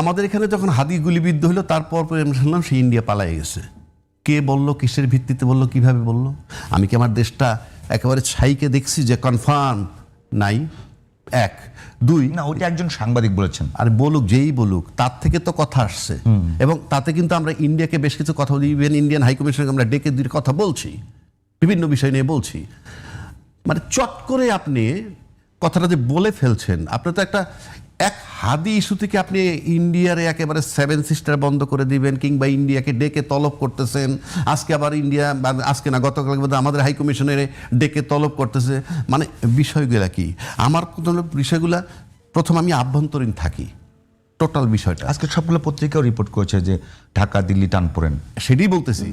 আমাদের এখানে যখন হাদি গুলিবিদ্ধ হলো তারপর শুনলাম সে ইন্ডিয়া পালায়ে গেছে। কে বলল কিসের ভিত্তিতে বলল কীভাবে বলল? আমি কি আমার দেশটা একেবারে ছাইকে দেখছি যে কনফার্ম নাই? এক। দুই না ওইটা একজন সাংবাদিক বলেছেন। আর বলুক যেই বলুক তার থেকে তো কথা আসছে। এবং তাতে কিন্তু আমরা ইন্ডিয়াকে বেশ কিছু কথা বলি ইভেন ইন্ডিয়ান হাইকমিশনকে আমরা ডেকে দিয়ে কথা বলছি বিভিন্ন বিষয় নিয়ে বলছি। মানে চট করে আপনি কথাটা যে বলে ফেলছেন আপনি তো একটা এক হাদি ইস্যু থেকে আপনি ইন্ডিয়ারে একেবারে সেভেন সিস্টার বন্ধ করে দিবেন কিংবা ইন্ডিয়াকে ডেকে তলব করতেছেন। আজকে আবার ইন্ডিয়া বা আজকে না গতকাল আমাদের হাই কমিশনের ডেকে তলব করতেছে। মানে বিষয়গুলা কি? আমার বিষয়গুলা, প্রথম আমি আভ্যন্তরীণ থাকি। টোটাল বিষয়টা। আজকে সবগুলো পত্রিকাও রিপোর্ট করেছে যে ঢাকা, দিল্লি টান পড়েন সেটাই বলতেছি।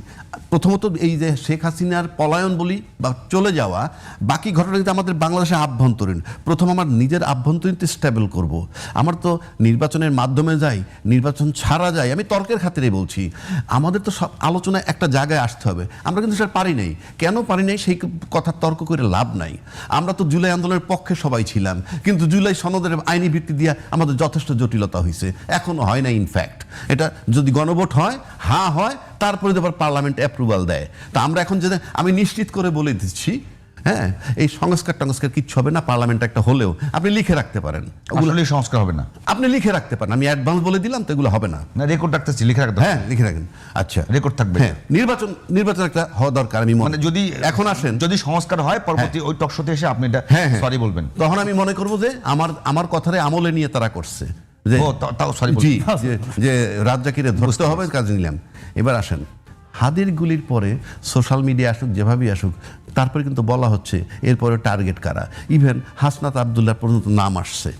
প্রথমত এই যে শেখ হাসিনার পলায়ন বলি বা চলে যাওয়া, বাকি ঘটনা কিন্তু আমাদের বাংলাদেশে আভ্যন্তরীণ। প্রথম আমার নিজের আভ্যন্তরীণতে স্টেবল করব। আমার তো নির্বাচনের মাধ্যমে যাই, নির্বাচন ছাড়া যাই, আমি তর্কের খাতিরে বলছি। আমাদের তো সব আলোচনায় একটা জায়গায় আসতে হবে। আমরা কিন্তু সেটা পারি নাই। কেন পারি নাই সেই কথা তর্ক করে লাভ নাই। আমরা তো জুলাই আন্দোলনের পক্ষে সবাই ছিলাম। কিন্তু জুলাই সনদের আইনি ভিত্তি দিয়ে আমাদের যথেষ্ট জটিলতা হয়েছে এখনও হয় না ইনফ্যাক্ট এটা যদি গণভোট হয় হ্যাঁ হয় তারপরে আবার পার্লামেন্ট অ্যাপ্রুভাল দেয়। তা আমরা এখন যে আমি নিশ্চিত করে বলে দিচ্ছি হ্যাঁ এই সংস্কার টংস্কার কিচ্ছু হবে না পার্লামেন্ট একটা হলেও। আপনি লিখে রাখতে পারেন। ওগুলো সংস্কার হবে না। আপনি লিখে রাখতে পারেন। আমি অ্যাডভান্স বলে দিলাম তো এগুলো হবে না। না রেকর্ড রাখতেছি লিখে রাখতে হ্যাঁ লিখে রাখেন। আচ্ছা। রেকর্ড থাকবে। হ্যাঁ নির্বাচন নির্বাচন একটা হওয়া দরকার আমি মনে যদি এখন আসেন। যদি সংস্কার হয় পরবর্তী ওই টকশোতে এসে আপনি এটা হ্যাঁ, হ্যাঁ। সরি বলবেন। তখন আমি মনে করব যে আমার আমার কথারে আমলে নিয়ে তারা করছে। যে তাও জি যে- যে রাজ্জাকিরে ধরতে হবে কাজে নিলাম। এবার আসেন। হাদির গুলির পরে সোশ্যাল মিডিয়া আসুক যেভাবেই আসুক তারপরে কিন্তু বলা হচ্ছে এরপরে টার্গেট কারা? ইভেন হাসনাত আবদুল্লাহ পর্যন্ত নাম আসছে।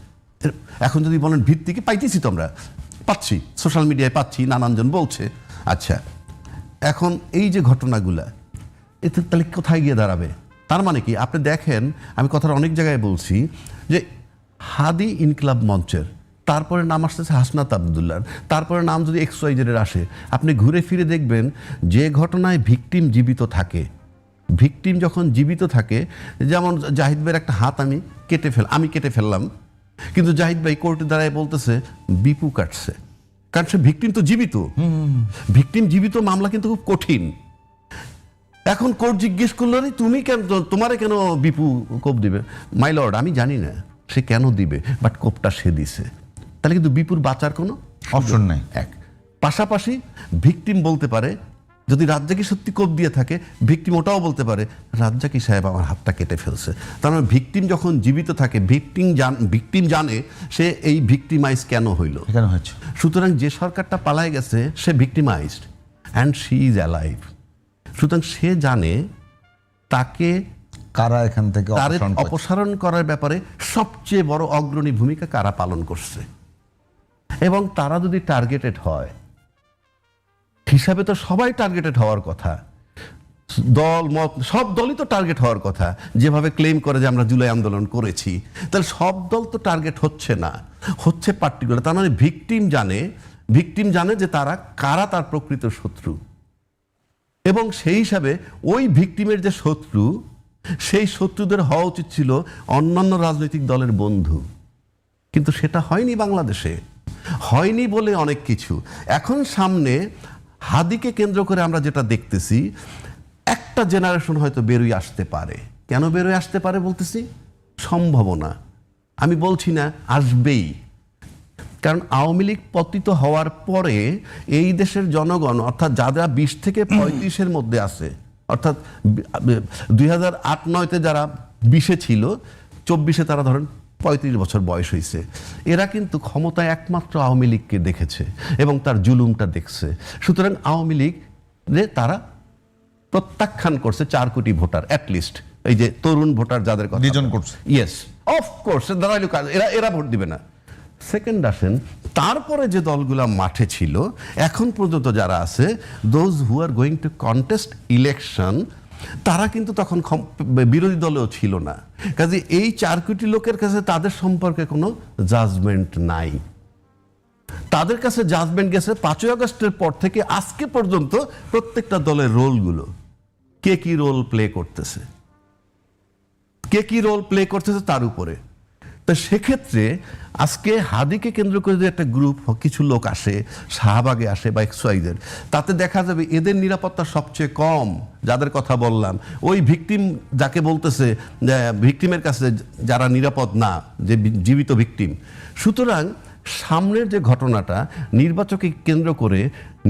এখন যদি বলেন ভিত্তিকে পাইতেছি তো আমরা। পাচ্ছি সোশ্যাল মিডিয়ায় পাচ্ছি নানানজন বলছে। আচ্ছা এখন এই যে ঘটনাগুলা এতে তাহলে কোথায় গিয়ে দাঁড়াবে? তার মানে কি আপনি দেখেন আমি কথাটা অনেক জায়গায় বলছি যে হাদি ইনকলাব মঞ্চের তারপরে নাম আসতেছে হাসনাত আবদুল্লার। তারপরে নাম যদি এক্স ওয়াইজেডের আসে, আপনি ঘুরে ফিরে দেখবেন যে ঘটনায় ভিকটিম জীবিত থাকে। ভিকটিম যখন জীবিত থাকে, যেমন জাহিদ ভাইয়ের একটা হাত আমি কেটে ফেল আমি কেটে ফেললাম। কিন্তু জাহিদ ভাই কোর্টে দাঁড়ায় বলতেছে, বিপু কাটছে। কারণ সে ভিকটিম তো জীবিত। ভিকটিম জীবিত মামলা কিন্তু খুব কঠিন। এখন কোর্ট জিজ্ঞেস করল, "আরে, তুমি কেন তোমারে কেন বিপু কোপ দিবে? মাই লর্ড, আমি জানি না। সে কেন দিবে? বাট কোপটা সে দিছে। তাহলে কিন্তু বিপুর বাঁচার কোনো অপশন নাই। এক। পাশাপাশি ভিকটিম বলতে পারে যদি রাজ্জাকি সত্যি কোপ দিয়ে থাকে ভিকটিম ওটাও বলতে পারে রাজ্জাকি সাহেব আমার হাতটা কেটে ফেলছে। তার মানে ভিকটিম যখন জীবিত থাকে ভিকটিম জান ভিকটিম জানে সে এই ভিকটিমাইজ কেন হইল। এখানে হয়েছে? সুতরাং যে সরকারটা পালায় গেছে সে victimised and she is alive সুতরাং সে জানে তাকে কারা এখান থেকে অপসারণ করার ব্যাপারে সবচেয়ে বড় অগ্রণী ভূমিকা কারা পালন করছে। এবং তারা যদি টার্গেটেড হয়, হিসাবে তো সবাই টার্গেটেড হওয়ার কথা। দল, মত, সব দলই তো টার্গেট হওয়ার কথা। যেভাবে ক্লেম করে যে আমরা জুলাই আন্দোলন করেছি, তাহলে সব দল তো টার্গেট হচ্ছে না। হচ্ছে পার্টিকুলার তার মানে ভিকটিম জানে ভিকটিম জানে যে তারা কারা তার প্রকৃত শত্রু। এবং সেই হিসাবে ওই ভিকটিমের যে শত্রু, সেই শত্রুদের হওয়া উচিত ছিল অন্যান্য রাজনৈতিক দলের বন্ধু। কিন্তু সেটা হয়নি বাংলাদেশে। হয়নি বলে অনেক কিছু। এখন সামনে হাদিকে কেন্দ্র করে আমরা যেটা দেখতেছি, একটা জেনারেশন হয়তো বেরোয় আসতে পারে। কেন বেরোয় আসতে পারে বলতেছি? সম্ভাবনা আমি বলছি না, আসবেই। কারণ আওয়ামী লীগ পতিত হওয়ার পরে এই দেশের জনগণ, অর্থাৎ যারা বিশ থেকে পঁয়ত্রিশের মধ্যে আছে, অর্থাৎ দুই হাজার আট নয়তে যারা বিশে ছিল, চব্বিশে তারা ধরেন পঁয়ত্রিশ বছর বয়স হয়েছে। এরা কিন্তু ক্ষমতায় একমাত্র আওয়ামী লীগকে দেখেছে এবং তার জুলুমটা দেখছে। সুতরাং আওয়ামী লীগ তারা প্রত্যাখ্যান করছে চার কোটি ভোটার অ্যাটলিস্ট এই যে তরুণ ভোটার যাদের কথা করছে। ইয়েস অফকোর্স দাঁড়াইলো কাজ এরা এরা ভোট দিবে না। সেকেন্ড আসেন তারপরে যে দলগুলা মাঠে ছিল এখন পর্যন্ত যারা আছে those who are going to contest election তারা কিন্তু তখন বিরোধী দলেও ছিল না। কাজে এই চার কোটি লোকের কাছে তাদের সম্পর্কে কোনো জাজমেন্ট নাই। তাদের কাছে জাজমেন্ট গেছে পাঁচই আগস্টের পর থেকে আজকে পর্যন্ত প্রত্যেকটা দলের রোলগুলো। কে কি রোল প্লে করতেছে? কে কি রোল প্লে করতেছে তার উপরে? তো সেক্ষেত্রে আজকে হাদিকে কেন্দ্র করে যে একটা গ্রুপ কিছু লোক আসে, শাহবাগে আসে বা এক্সওয়াইজের, তাতে দেখা যাবে এদের নিরাপত্তা সবচেয়ে কম, যাদের কথা বললাম। ওই ভিকটিম যাকে বলতেছে ভিকটিমের কাছে যারা নিরাপদ না, যে জীবিত ভিকটিম। সুতরাং সামনের যে ঘটনাটা নির্বাচনকে কেন্দ্র করে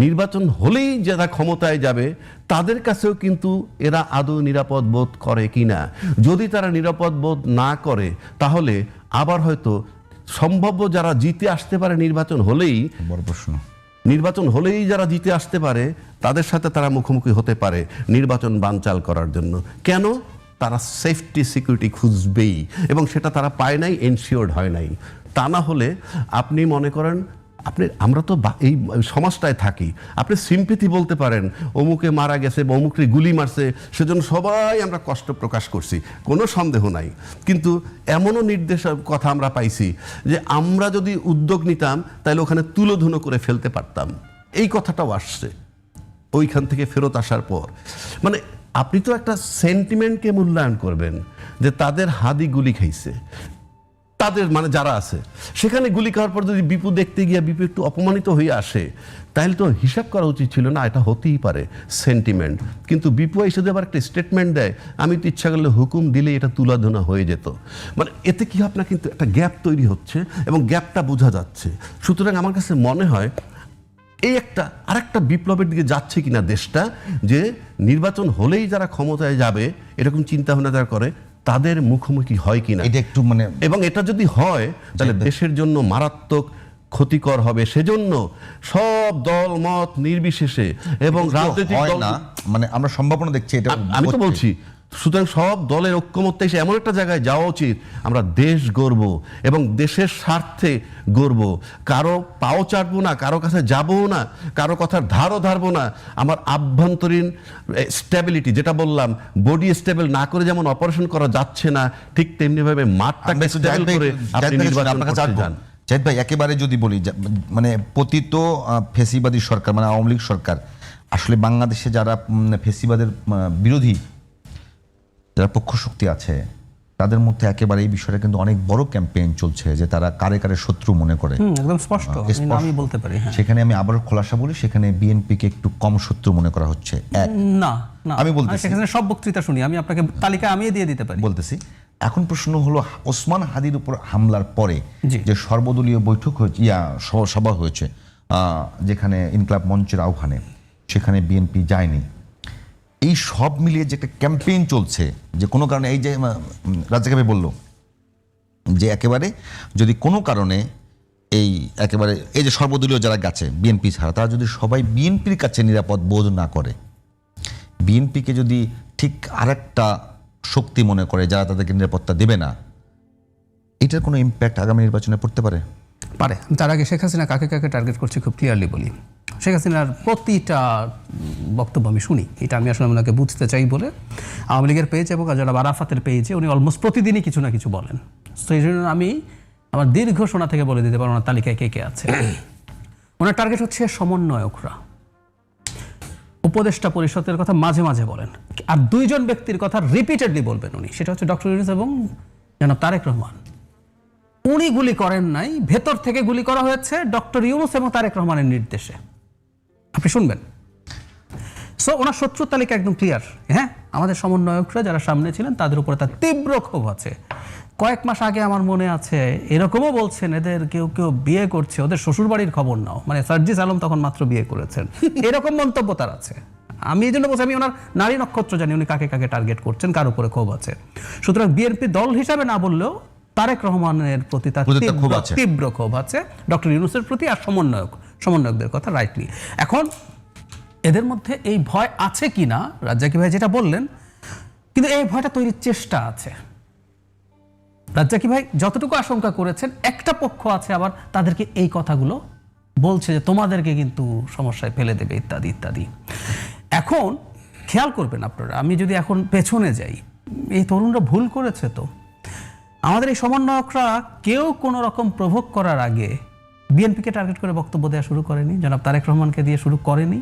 নির্বাচন হলেই যারা ক্ষমতায় যাবে, তাদের কাছেও কিন্তু এরা আদৌ নিরাপদ বোধ করে কিনা। যদি তারা নিরাপদ বোধ না করে, তাহলে আবার হয়তো সম্ভাব্য যারা জিতে আসতে পারে নির্বাচন হলেই বড় প্রশ্ন। নির্বাচন হলেই যারা জিতে আসতে পারে তাদের সাথে তারা মুখোমুখি হতে পারে নির্বাচন বানচাল করার জন্য। কেন? তারা সেফটি সিকিউরিটি খুঁজবেই এবং সেটা তারা পায় নাই এনশিওর্ড হয় নাই। তা না হলে আপনি মনে করেন আপনি, আমরা তো এই সমাজটায় থাকি। আপনি সিম্পিতি বলতে পারেন, অমুকে মারা গেছে বা অমুকে গুলি মারছে, সেজন্য সবাই আমরা কষ্ট প্রকাশ করছি, কোনো সন্দেহ নাই। কিন্তু এমনও নির্দেশ কথা আমরা পাইছি যে আমরা যদি উদ্যোগ নিতাম, তাহলে ওখানে তুলোধুনো করে ফেলতে পারতাম। এই কথাটাও আসছে। ওইখান থেকে ফেরত আসার পর। মানে আপনি তো একটা সেন্টিমেন্টকে মূল্যায়ন করবেন, যে তাদের হাদি গুলি খাইছে। তাদের মানে যারা আছে, সেখানে গুলি খাওয়ার পর যদি বিপু দেখতে গিয়ে বিপু একটু অপমানিত হয়ে আসে, তাহলে তো হিসাব করা উচিত ছিল না, এটা হতেই পারে সেন্টিমেন্ট কিন্তু বিপু এসে আবার একটা স্টেটমেন্ট দেয়, আমি তো ইচ্ছা করলে হুকুম দিলে এটা তুলাধনা হয়ে যেত। মানে এতে কি আপনার কিন্তু একটা গ্যাপ তৈরি হচ্ছে এবং গ্যাপটা বোঝা যাচ্ছে। সুতরাং আমার কাছে মনে হয়, এই একটা, আরেকটা বিপ্লবের দিকে যাচ্ছে কিনা দেশটা, যে নির্বাচন হলেই যারা ক্ষমতায় যাবে, এরকম চিন্তা ভাবনা যারা করে তাদের মুখোমুখি হয় কিনা? এটা একটু মানে এবং এটা যদি হয় তাহলে দেশের জন্য মারাত্মক ক্ষতিকর হবে। সেজন্য সব দল মত নির্বিশেষে এবং রাজনৈতিক হয় দল না মানে আমরা সম্ভাবনা দেখছি এটা আমি তো বলছি সুতরাং সব দলের ঐক্যমত্য এসে এমন একটা জায়গায় যাওয়া উচিত আমরা দেশ গড়ব এবং দেশের স্বার্থে গড়ব। কারও পাও চাটবো না কারও কাছে যাব না কারও কথার ধারও ধারবো না। আমার আভ্যন্তরীণ স্টেবিলিটি যেটা বললাম বডি স্টেবল না করে যেমন অপারেশন করা যাচ্ছে না ঠিক তেমনিভাবে মাঠটাকে একটু স্টেবল করে আপনি ভাই, নির্বাচন করতে যান। জাহিদ ভাই একেবারে যদি বলি মানে পতিত ফেসিবাদী সরকার মানে আওয়ামী লীগ সরকার আসলে বাংলাদেশে যারা ফেসিবাদের বিরোধী যারা পক্ষ শক্তি আছে তাদের মধ্যে একেবারে এই বিষয়টা কিন্তু অনেক বড় ক্যাম্পেইন চলছে যে তারা কারে কারে শত্রু মনে করে। একদম স্পষ্ট। আমি বলতে পারি হ্যাঁ। সেখানে আমি আবার খোলাসা বলি সেখানে বিএনপিকে একটু কম শত্রু মনে করা হচ্ছে। না না। আমি বলতেছি। সেখানে সব বক্তৃতা শুনি আমি আপনাকে তালিকা আমি দিয়ে দিতে পারি। বলতেছি এখন প্রশ্ন হলো ওসমান হাদির উপর হামলার পরে যে সর্বদলীয় বৈঠক হয়েছে ইয়া সভা হয়েছে আহ, যেখানে ইনকলাব মঞ্চের আহ্বানে সেখানে বিএনপি যায়নি। এই সব মিলিয়ে যে একটা ক্যাম্পেইন চলছে, যে কোনো কারণে এই যে রাজ্জাকাবে বলল, যে একেবারে যদি কোনো কারণে এই একেবারে, এই যে সর্বদলীয় যারা গেছে, বিএনপি ছাড়া, তারা যদি সবাই বিএনপির কাছে নিরাপদ বোধ না করে, বিএনপিকে যদি ঠিক আরেকটা শক্তি মনে করে যারা তাদেরকে নিরাপত্তা দেবে না, এটার কোনো ইম্প্যাক্ট আগামী নির্বাচনে পড়তে পারে? পারে। তার আগে শেখ হাসিনা কাকে কাকে টার্গেট করছে খুব ক্লিয়ারলি বলি। শেখ হাসিনার প্রতিটা বক্তব্য আমি শুনি। এটা আমি আসলে ওনাকে বুঝতে চাই বলে আওয়ামী লীগের পেয়েছে এবং যারা বারাফাতের পেজে উনি অলমোস্ট প্রতিদিনই কিছু না কিছু বলেন। এই জন্য আমি আমার দীর্ঘ শোনা থেকে বলে দিতে পারব ওনার তালিকায় কে কে আছে। ওনার টার্গেট হচ্ছে সমন্বয়করা। উপদেষ্টা পরিষদের কথা মাঝে মাঝে বলেন। আর দুইজন ব্যক্তির কথা রিপিটেডলি বলবেন উনি। সেটা হচ্ছে ডক্টর ইউনুস এবং জনাব তারেক রহমান। উনি গুলি করেন নাই, ভেতর থেকে গুলি করা হয়েছে ডক্টর ইউনুস এবং তারেক রহমানের নির্দেশে। আপনি শুনবেন। সো ওনার শত্রুর তালিকা একদম ক্লিয়ার হ্যাঁ আমাদের সমন্বয়করা যারা সামনে ছিলেন তাদের উপরে তার তীব্র ক্ষোভ আছে। কয়েক মাস আগে আমার মনে আছে এরকমও বলছেন এদের কেউ কেউ বিয়ে করছে ওদের শ্বশুরবাড়ির খবর নাও। মানে সার্জিস আলম তখন মাত্র বিয়ে করেছেন। এরকম মন্তব্য তার আছে। আমি এই জন্য বলছি আমি ওনার নারী নক্ষত্র জানি উনি কাকে কাকে টার্গেট করছেন কার উপরে ক্ষোভ আছে। সুতরাং বিএনপি দল হিসাবে না বললেও তারেক রহমানের প্রতি তার। তীব্র ক্ষোভ আছে। ডক্টর ইউনুসের প্রতি আর সমন্বয়ক। সমন্বয়কদের কথা রাইটলি এখন এদের মধ্যে এই ভয় আছে কি না? রাজ্জাকি ভাই যেটা বললেন, কিন্তু এই ভয়টা তৈরির চেষ্টা আছে। রাজ্জাকি ভাই যতটুকু আশঙ্কা করেছেন, একটা পক্ষ আছে আবার তাদেরকে এই কথাগুলো বলছে যে তোমাদেরকে কিন্তু সমস্যায় ফেলে দেবে, ইত্যাদি ইত্যাদি। এখন খেয়াল করবেন আপনারা, আমি যদি এখন পেছনে যাই, এই তরুণরা ভুল করেছে তো। আমাদের এই সমন্বয়করা কেউ কোনো রকম প্রভোগ করার আগে বিএনপিকে টার্গেট করে বক্তব্য দেওয়া শুরু করেনি জনাব তারেক রহমানকে দিয়ে শুরু করেনি।